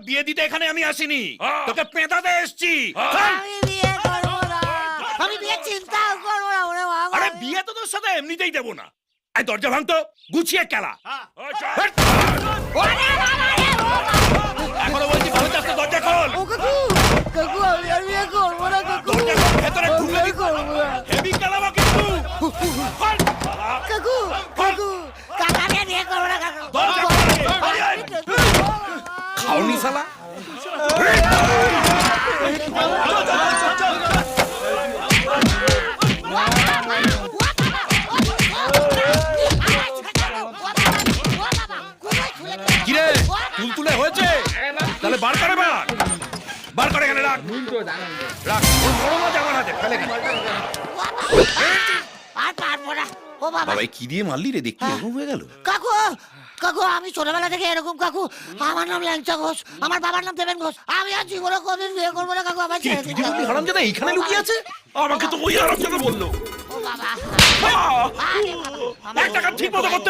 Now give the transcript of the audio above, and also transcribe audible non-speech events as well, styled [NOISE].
বিয়ে দিতে এখানে আমি আসিনি। তোকে পেঁদাতে এসছি। আমি বিয়ে করব না। আমি বিয়ে চিন্তাও করব না ওরে বাবা। আরে বিয়ে তো তোর সাথে এমনিতেই দেবো না। এই দরজা ভাঙতো গুছিয়ে খেলা। এখনও বলছি ভালো দরজা খোল। ও কাকু কাকু আমি আর বিয়ে করব না কাকু। দরজা খোল ভেতরে করব হেভি খেলাবো কিন্তু [LAUGHS] খোল! কাকু কাকু কাকু আমি আর বিয়ে করব না কাকু দরজা খোল! খাওনি শালা কিরে, তুলতুলে হয়েছে? তাহলে বার করে বার। বার করে এখানে রাখ। রাখ। বড় আমার হাতে। ফেলে ও বাবা। বাবা কি দিয়ে মারলি রে? দেখি এরকম হয়ে গেল? কাকু কাকু আমি ছোটবেলা থেকে এরকম কাকু। আমার নাম ল্যাংচা ঘোষ আমার বাবার নাম দেবেন ঘোষ। আমি আর জীবনে কোনদিন বিয়ে করব না কাকু আমার কি ছেড়ে দিন বললি হারামজাদা এইখানে লুকিয়ে আছে? আমাকে তো ওই হারামজাদা বলল। ও বাবা। আহ! আরে বাবা, আমার- এক টাকা ঠিক মতো করতে